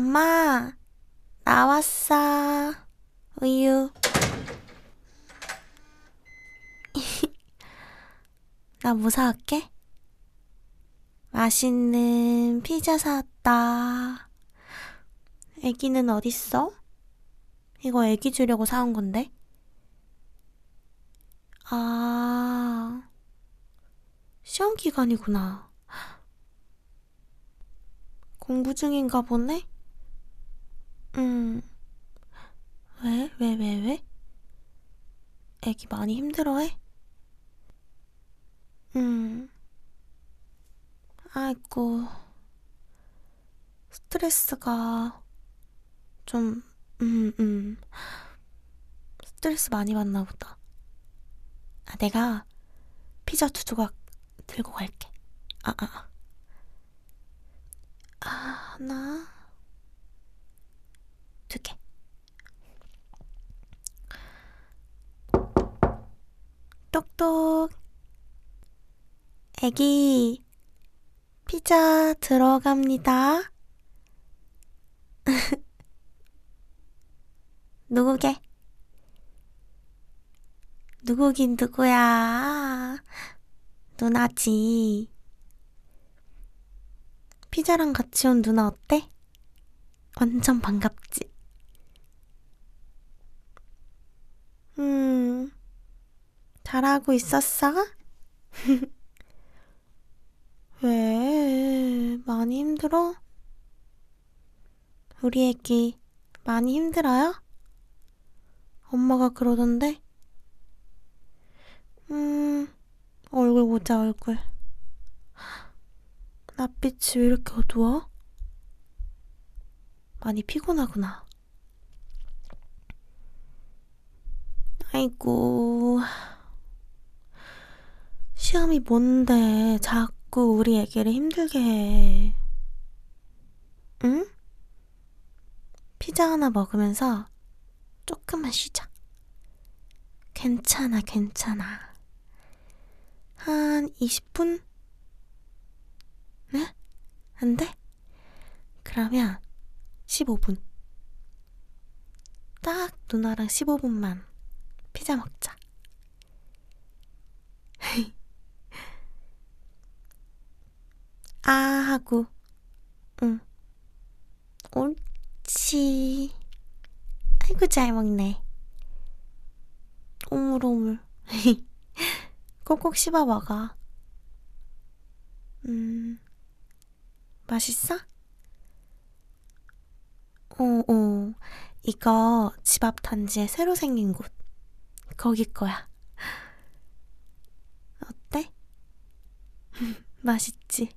엄마, 나왔어. 우유. 나 뭐 사올게? 맛있는 피자 사왔다. 애기는 어딨어? 이거 애기 주려고 사온 건데. 아, 시험 기간이구나. 공부 중인가 보네? 음, 왜, 왜, 왜, 왜? 애기 많이 힘들어해? 음, 아이고, 스트레스가 좀, 음, 음, 스트레스 많이 받나 보다. 아, 내가 피자 두 조각 들고 갈게. 아, 아, 아. 아, 하나, 두 개. 똑똑. 애기, 피자 들어갑니다. 누구게? 누구긴 누구야? 누나지. 피자랑 같이 온 누나 어때? 완전 반갑지? 음, 잘하고 있었어? 왜? 많이 힘들어? 우리 애기 많이 힘들어요? 엄마가 그러던데? 음, 얼굴 보자, 얼굴. 낯빛이 왜 이렇게 어두워? 많이 피곤하구나. 아이고. 시험이 뭔데 자꾸 우리 애기를 힘들게 해. 응? 피자 하나 먹으면서 조금만 쉬자. 괜찮아, 괜찮아. 한 20분? 네? 안 돼? 그러면 15분. 딱 누나랑 15분만 피자 먹자. 아 하고, 응. 옳지. 아이고, 잘 먹네. 오물오물. 꼭꼭 씹어 먹어. 음, 맛있어? 어, 어. 이거 집 앞 단지에 새로 생긴 곳. 거기 거야. 어때? 맛있지?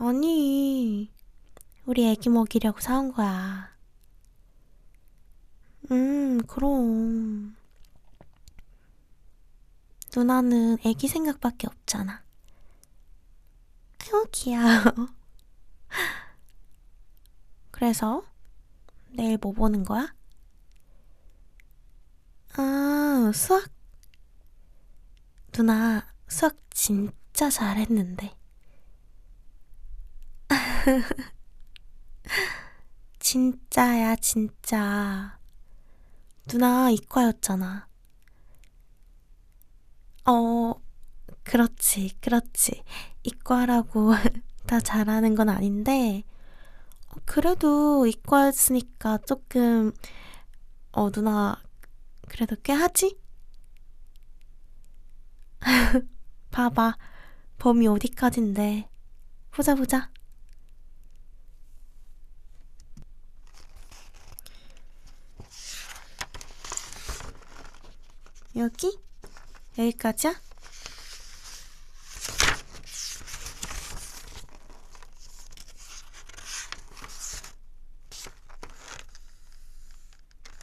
아니, 우리 애기 먹이려고 사온 거야. 음, 그럼. 누나는 애기 생각밖에 없잖아. 아유, 귀여워. 그래서 내일 뭐 보는 거야? 아, 수학. 누나 수학 진짜 잘했는데. 진짜야, 진짜. 누나 이과였잖아. 어, 그렇지, 그렇지. 이과라고 다 잘하는 건 아닌데, 어, 그래도 이과였으니까 조금, 어, 누나, 그래도 꽤 하지? 봐봐. 범위 어디까진데. 보자, 보자. 여기? 여기까지야?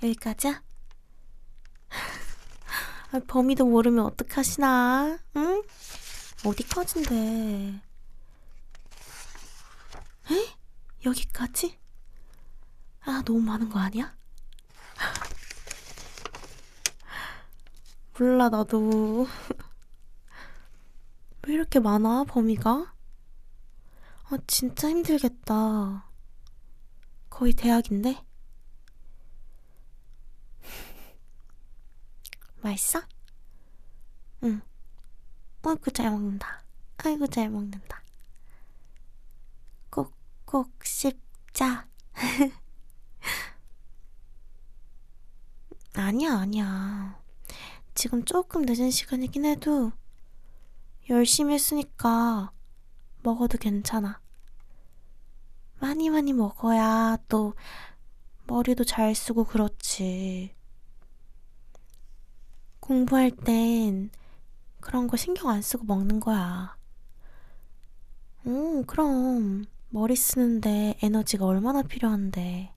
여기까지야? 아, 범위도 모르면 어떡하시나? 응? 어디까진데? 에? 여기까지? 아, 너무 많은 거 아니야? 몰라, 나도. 왜 이렇게 많아, 범위가? 아, 진짜 힘들겠다. 거의 대학인데? 맛있어? 응. 아이고, 잘 먹는다. 아이고, 잘 먹는다. 꼭꼭 씹자. 아니야, 아니야. 지금 조금 늦은 시간이긴 해도 열심히 했으니까 먹어도 괜찮아. 많이 많이 먹어야 또 머리도 잘 쓰고 그렇지. 공부할 땐 그런 거 신경 안 쓰고 먹는 거야. 오, 그럼 머리 쓰는데 에너지가 얼마나 필요한데.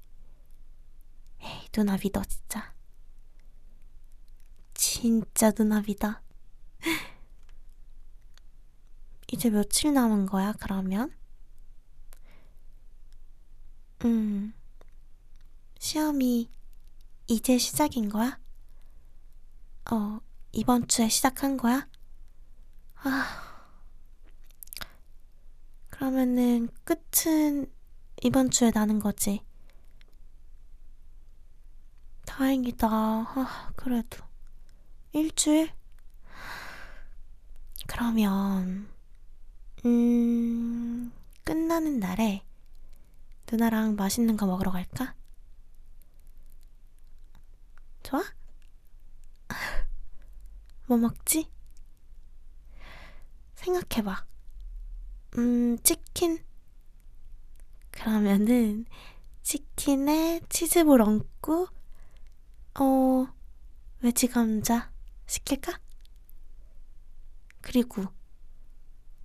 에이, 누나 믿어, 진짜. 진짜 믿어. 이제 며칠 남은 거야, 그러면? 음, 시험이 이제 시작인 거야? 어, 이번 주에 시작한 거야? 아, 그러면은 끝은 이번 주에 나는 거지. 다행이다. 아, 그래도. 일주일? 그러면, 음, 끝나는 날에 누나랑 맛있는 거 먹으러 갈까? 좋아? 뭐 먹지? 생각해봐. 음, 치킨? 그러면은, 치킨에 치즈볼 얹고, 어, 외지 감자 시킬까? 그리고,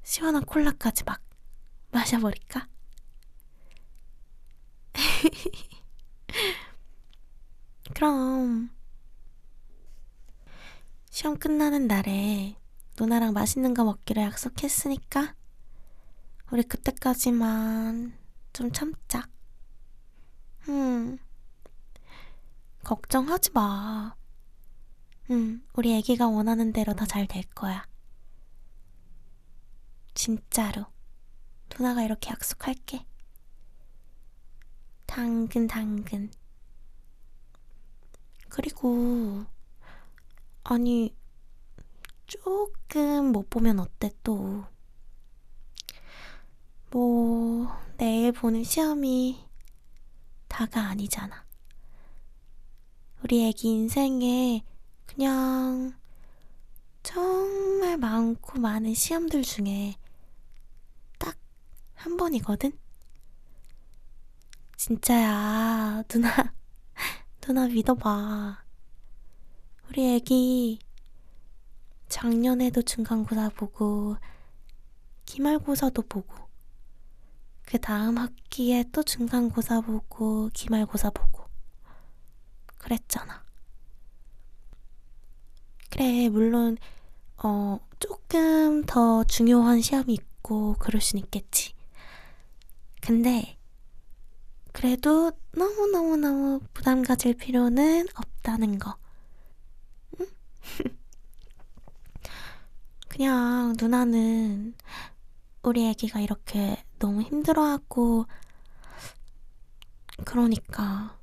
시원한 콜라까지 막 마셔버릴까? 그럼 시험 끝나는 날에 누나랑 맛있는 거 먹기로 약속했으니까 우리 그때까지만 좀 참자. 음, 걱정하지 마. 음, 우리 애기가 원하는 대로 다 잘 될 거야. 진짜로. 누나가 이렇게 약속할게. 당근, 당근. 그리고, 아니, 조금 못 보면 어때, 또. 뭐, 내일 보는 시험이 다가 아니잖아. 우리 애기 인생에 그냥 정말 많고 많은 시험들 중에 딱한 번이거든? 진짜야. 누나, 누나 믿어봐. 우리 애기 작년에도 중간고사 보고, 기말고사도 보고, 그 다음 학기에 또 중간고사 보고, 기말고사 보고, 그랬잖아. 그래, 물론, 어, 조금 더 중요한 시험이 있고, 그럴 순 있겠지. 근데, 그래도 너무너무너무 부담 가질 필요는 없다는 거. 응? 그냥 누나는 우리 애기가 이렇게 너무 힘들어하고, 그러니까,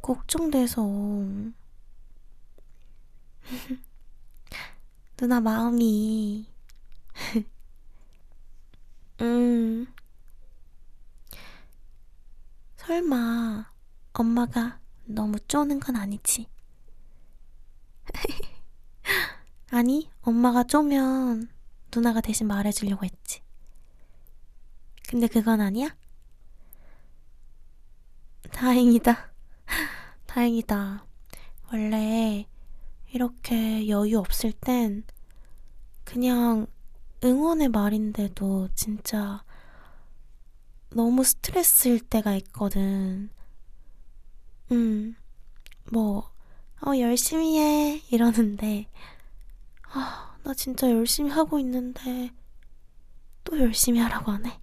걱정돼서. 누나 마음이, 음, 설마 엄마가 너무 쪼는 건 아니지? 아니, 엄마가 쪼면 누나가 대신 말해주려고 했지. 근데 그건 아니야? 다행이다. 다행이다. 원래 이렇게 여유 없을 땐 그냥 응원의 말인데도 진짜 너무 스트레스일 때가 있거든. 음, 뭐, 어, 열심히 해. 이러는데, 아, 나 진짜 열심히 하고 있는데, 또 열심히 하라고 하네.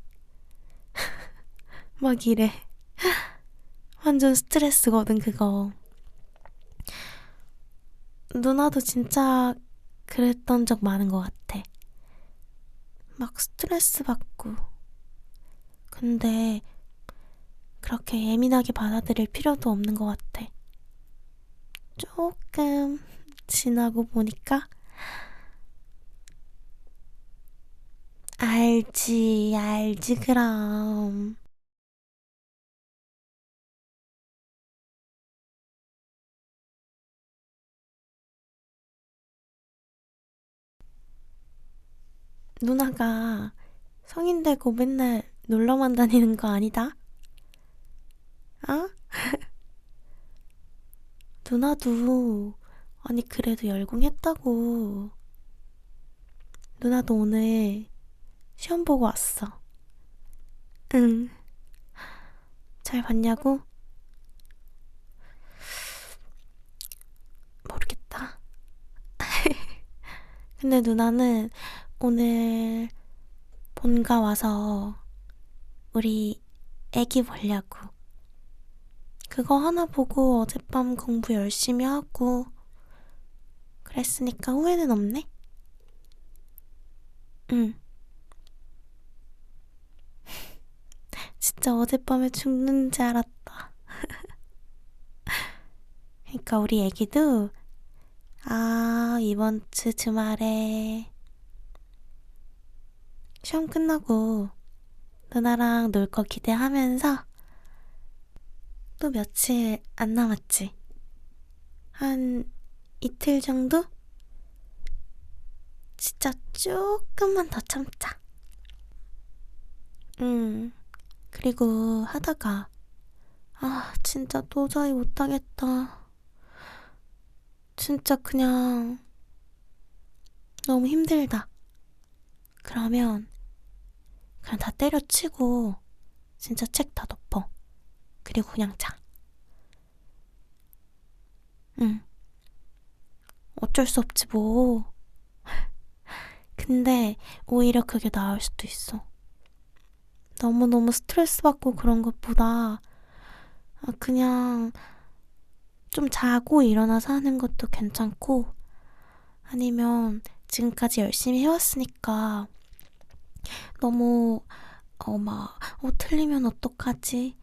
막 이래. 완전 스트레스거든, 그거. 누나도 진짜 그랬던 적 많은 것 같아. 막 스트레스 받고. 근데 그렇게 예민하게 받아들일 필요도 없는 것 같아. 조금 지나고 보니까 알지, 알지, 그럼. 누나가 성인 되고 맨날 놀러만 다니는 거 아니다? 어? 누나도, 아니, 그래도 열공했다고. 누나도 오늘 시험 보고 왔어. 응. 잘 봤냐고? 모르겠다. 근데 누나는 오늘 본가 와서 우리 애기 보려고. 그거 하나 보고 어젯밤 공부 열심히 하고 그랬으니까 후회는 없네? 응. 진짜 어젯밤에 죽는 줄 알았다. 그러니까 우리 애기도 아, 이번 주 주말에 시험 끝나고 누나랑 놀 거 기대하면서 또 며칠 안 남았지. 한 이틀 정도? 진짜 조금만 더 참자. 응. 그리고 하다가, 아, 진짜 도저히 못하겠다. 진짜 그냥 너무 힘들다. 그러면 그냥 다 때려치고 진짜 책 다 덮어. 그리고 그냥 자. 응. 어쩔 수 없지 뭐. 근데 오히려 그게 나을 수도 있어. 너무너무 스트레스 받고 그런 것보다 아, 그냥 좀 자고 일어나서 하는 것도 괜찮고 아니면 지금까지 열심히 해왔으니까 너무 어막 어 틀리면 어떡하지?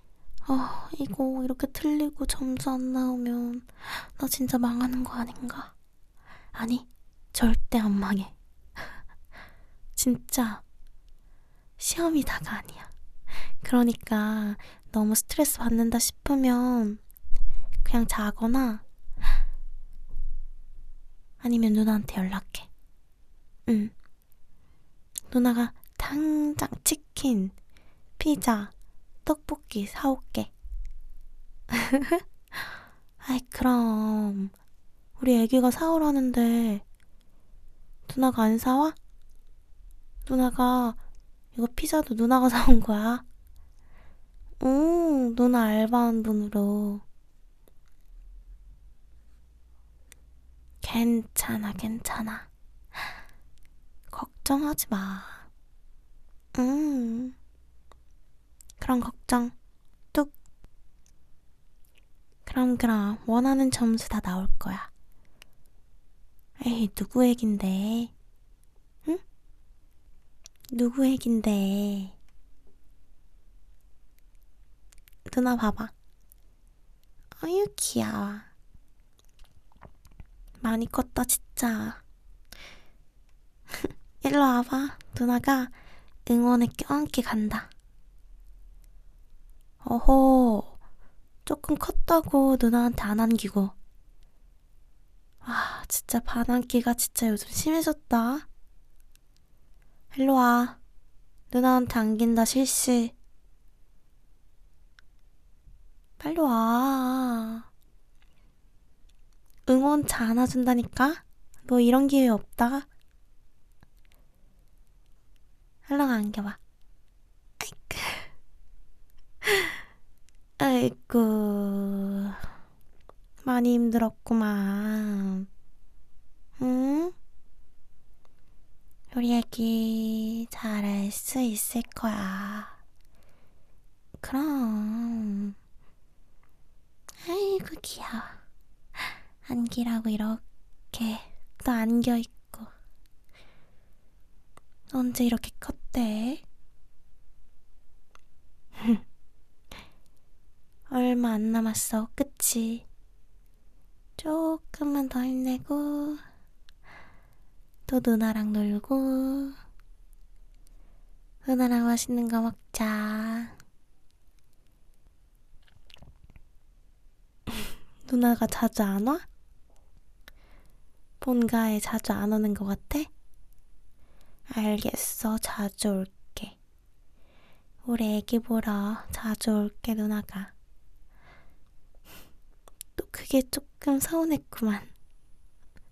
아 이거 이렇게 틀리고 점수 안 나오면 나 진짜 망하는 거 아닌가? 아니 절대 안 망해. 진짜 시험이 다가 아니야. 그러니까 너무 스트레스 받는다 싶으면 그냥 자거나 아니면 누나한테 연락해. 응. 누나가 당장 치킨, 피자, 떡볶이 사올게. 아이, 그럼. 우리 애기가 사오라는데 누나가 안 사와? 누나가 이거 피자도 누나가 사온 거야. 오, 누나 알바한 돈으로. 괜찮아, 괜찮아. 걱정하지 마. 음. 그런 걱정, 뚝. 그럼, 그럼, 원하는 점수 다 나올 거야. 에이, 누구 얘긴데? 응? 누구 얘긴데? 누나 봐봐. 어유, 귀여워. 많이 컸다, 진짜. 일로 와봐. 누나가 응원에 껴안게 간다. 어허, 조금 컸다고 누나한테 안 안기고. 아, 진짜 반안기가 진짜 요즘 심해졌다. 일로 와. 누나한테 안긴다, 실시. 빨리 와. 응원 잘 안아준다니까? 너 이런 기회 없다. 얼른 안겨봐. 아이고. 아이고. 많이 힘들었구만. 응? 우리 애기 잘할 수 있을 거야. 그럼. 아이고, 귀여워. 안기라고 이렇게 또 안겨있고. 언제 이렇게 컸대? 안 남았어. 그치? 조금만 더 힘내고, 또 누나랑 놀고, 누나랑 맛있는 거 먹자. 누나가 자주 안 와? 본가에 자주 안 오는 것 같아? 알겠어. 자주 올게. 우리 애기 보러 자주 올게, 누나가. 또 그게 조금 서운했구만.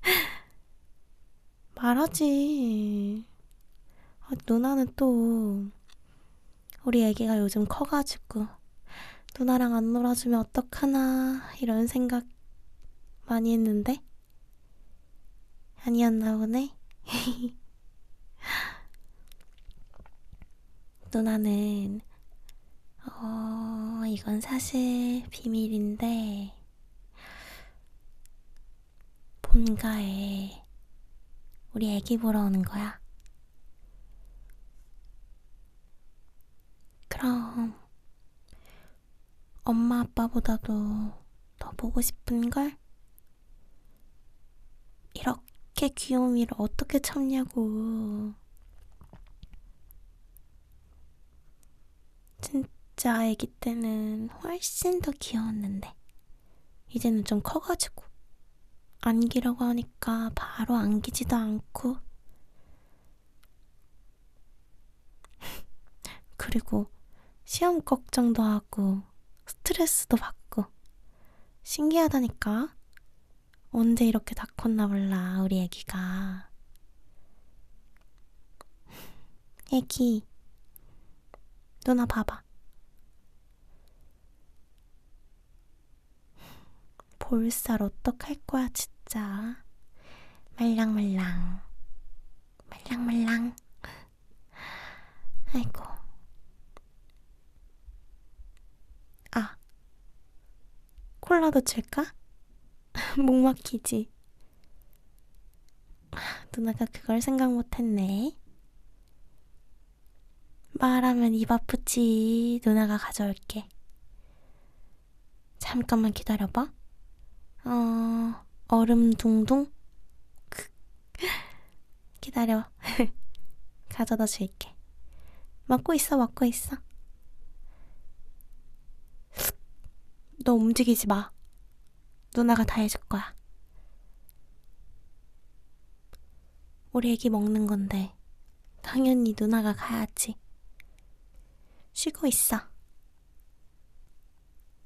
말하지. 아, 누나는 또 우리 애기가 요즘 커가지고 누나랑 안 놀아주면 어떡하나 이런 생각 많이 했는데 아니었나 보네. 누나는 어 이건 사실 비밀인데 본가에 우리 애기 보러 오는 거야. 그럼 엄마 아빠보다도 더 보고 싶은걸? 이렇게 귀여운 일을 어떻게 참냐고. 진짜 아기 때는 훨씬 더 귀여웠는데, 이제는 좀 커가지고, 안기라고 하니까 바로 안기지도 않고, 그리고 시험 걱정도 하고, 스트레스도 받고, 신기하다니까? 언제 이렇게 다 컸나 몰라, 우리 애기가. 애기, 누나 봐봐. 볼살 어떡할 거야, 진짜. 말랑말랑. 말랑말랑. 아이고. 아. 콜라도 줄까? 목 막히지? 누나가 그걸 생각 못했네. 말하면 입 아프지. 누나가 가져올게. 잠깐만 기다려봐. 어, 얼음 둥둥? 기다려. 가져다 줄게. 먹고 있어, 먹고 있어. 너 움직이지 마. 누나가 다 해줄 거야. 우리 애기 먹는 건데, 당연히 누나가 가야지. 쉬고 있어.